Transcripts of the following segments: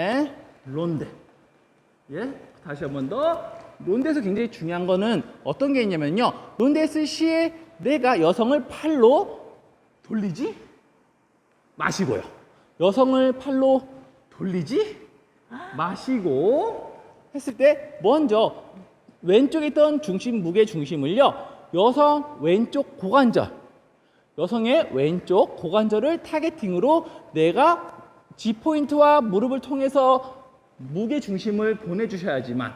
에 론데. 예? 다시 한 번 더. 론데에서 굉장히 중요한 거는 어떤 게 있냐면요. 론데스 시에 내가 여성을 팔로 돌리지 마시고요. 여성을 팔로 돌리지 마시고 했을 때 먼저 왼쪽에 있던 중심 무게 중심을요. 여성 왼쪽 고관절 여성의 왼쪽 고관절을 타겟팅으로 내가 G 포인트와 무릎을 통해서 무게 중심을 보내주셔야지만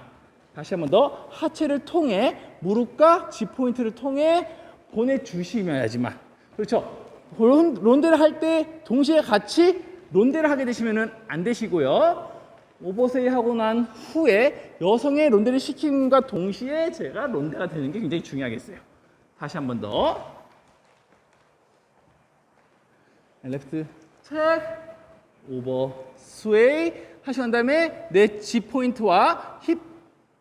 다시 한번 더 하체를 통해 무릎과 G 포인트를 통해 보내주시면야지만 그렇죠. 론- 론데를 할 때 동시에 같이 론데를 하게 되시면은 안 되시고요. 오버세이 하고 난 후에 여성의 론데를 시킴과 동시에 제가 론데가 되는 게 굉장히 중요하겠어요. 다시 한 번 더. 레프트 체크 오버 스웨이 하신 다음에 내 G 포인트와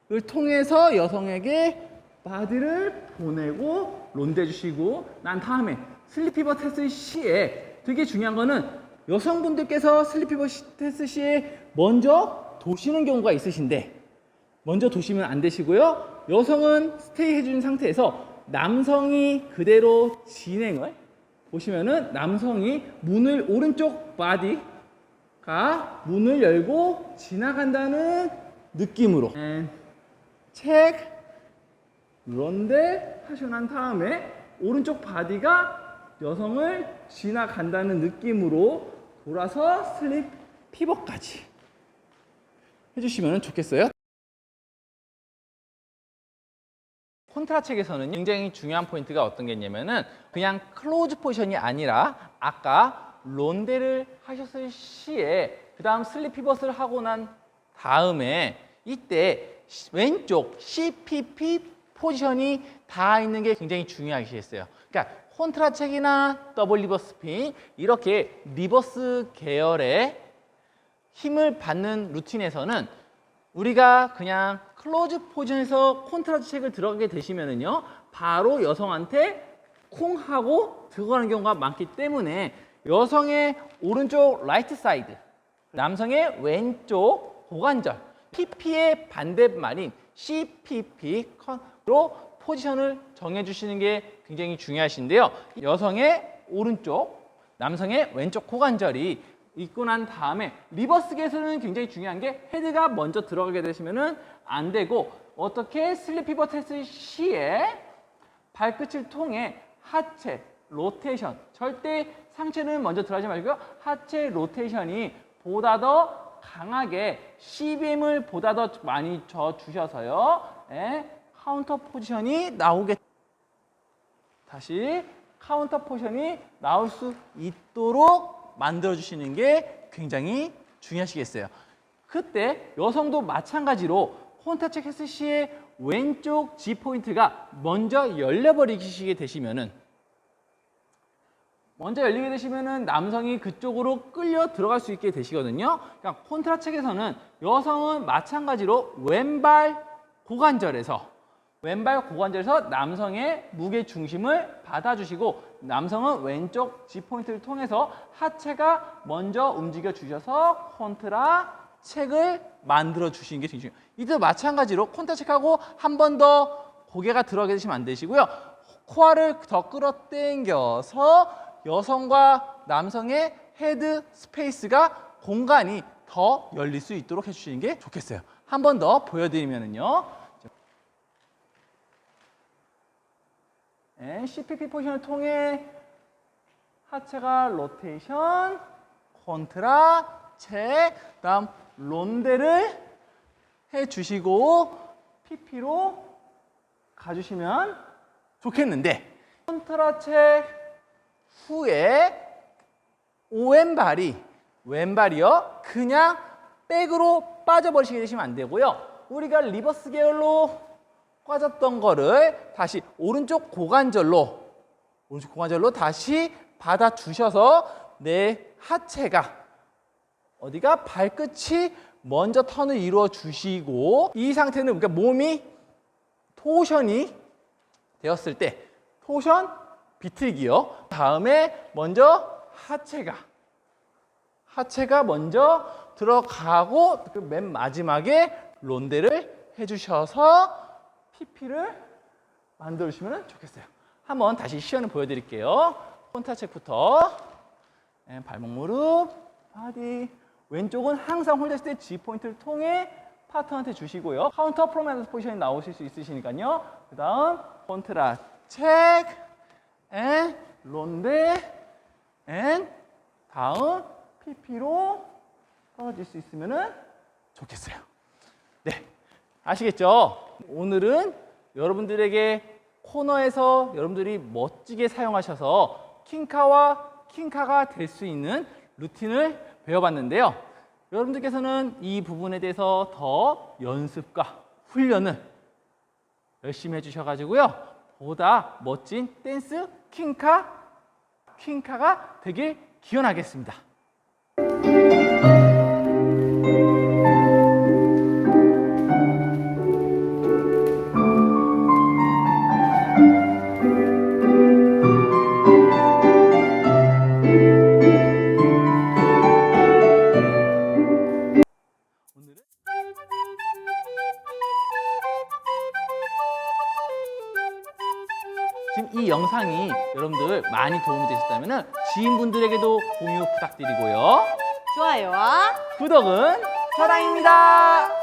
힙을 통해서 여성에게 바디를 보내고 론데 주시고 난 다음에 슬리피버 테스트 시에 되게 중요한 거는 여성분들께서 슬리피버 시- 테스트 시에 먼저 도시는 경우가 있으신데 먼저 도시면 안 되시고요. 여성은 스테이 해준 상태에서 남성이 그대로 진행을 보시면은 남성이 문을 오른쪽 바디 가 문을 열고 지나간다는 느낌으로 앤 체크 런데 하시고 난 다음에 오른쪽 바디가 여성을 지나간다는 느낌으로 돌아서 슬립 피벗까지 해주시면 좋겠어요. 콘트라 책에서는 굉장히 중요한 포인트가 어떤 게 있냐면은 그냥 클로즈 포지션이 아니라 아까 론데를 하셨을 시에 그 다음 슬립 피벗을 하고 난 다음에 이때 시- 왼쪽 CPP 포지션이 닿아 있는 게 굉장히 중요하시겠어요. 그러니까 콘트라 책이나 더블 리버스 스핀 이렇게 리버스 계열의 힘을 받는 루틴에서는 우리가 그냥 클로즈 포지션에서 콘트라스 책을 들어가게 되시면은요 바로 여성한테 콩 하고 들어가는 경우가 많기 때문에 여성의 오른쪽 라이트 사이드 남성의 왼쪽 고관절 PP의 반대말인 CPP로 포지션을 정해 주시는 게 굉장히 중요하신데요. 여성의 오른쪽 남성의 왼쪽 고관절이 있고 난 다음에 리버스 게에서는 굉장히 중요한 게 헤드가 먼저 들어가게 되시면 은 안 되고 어떻게 슬립 피벗 테스트 시에 발끝을 통해 하체 로테이션 절대 상체는 먼저 들어가지 말고요 하체 로테이션이 보다 더 강하게 CBM을 보다 더 많이 줘 주셔서요 예, 카운터 포지션이 나오게 다시 카운터 포션이 나올 수 있도록 만들어 주시는 게 굉장히 중요하시겠어요. 그때 여성도 마찬가지로 콘타책 했을 시에 왼쪽 G 포인트가 먼저 열려버리시게 되시면은 먼저 열리게 되시면은 남성이 그쪽으로 끌려 들어갈 수 있게 되시거든요. 그러니까 콘트라 책에서는 여성은 마찬가지로 왼발 고관절에서 왼발 고관절에서 남성의 무게 중심을 받아주시고 남성은 왼쪽 G 포인트를 통해서 하체가 먼저 움직여 주셔서 콘트라 책을 만들어 주시는 게 중요해요. 이도 마찬가지로 콘트라 책하고 한 번 더 고개가 들어가게 되시면 안 되시고요. 코어를 더 끌어당겨서 여성과 남성의 헤드 스페이스가 공간이 더 열릴 수 있도록 해주시는 게 좋겠어요. 한 번 더 보여드리면은요. 네, CPP 포지션을 통해 하체가 로테이션, 콘트라, 체, 다음 론데를 해주시고 PP로 가주시면 좋겠는데 콘트라 체 후에 오왼발이 왼발이요? 그냥 백으로 빠져버리시게 되시면 안 되고요. 우리가 리버스 계열로 빠졌던 거를 다시 오른쪽 고관절로 오른쪽 고관절로 다시 받아 주셔서 내 하체가 어디가 발끝이 먼저 턴을 이루어 주시고 이 상태는 그러니까 몸이 토션이 되었을 때 토션 비틀기요. 다음에 먼저 하체가 하체가 먼저 들어가고 그 맨 마지막에 론데를 해주셔서 PP를 만들어주시면 좋겠어요. 한번 다시 시연을 보여드릴게요. 폰타 체크부터 네, 발목 무릎 바디 왼쪽은 항상 홀렸을 때 G 포인트를 통해 파트너한테 주시고요. 카운터 프로맨스 포지션이 나오실 수 있으시니까요. 그 다음 폰트라 체크 앤 론데 앤 다음 PP로 떨어질 수 있으면 좋겠어요. 네, 아시겠죠? 오늘은 여러분들에게 코너에서 여러분들이 멋지게 사용하셔서 킹카와 킹카가 될 수 있는 루틴을 배워봤는데요. 여러분들께서는 이 부분에 대해서 더 연습과 훈련을 열심히 해주셔가지고요. 보다 멋진 댄스 킹카, 킹카가 되길 기원하겠습니다. 많이 도움이 되셨다면 지인분들에게도 공유 부탁드리고요. 좋아요와 구독은 사랑입니다.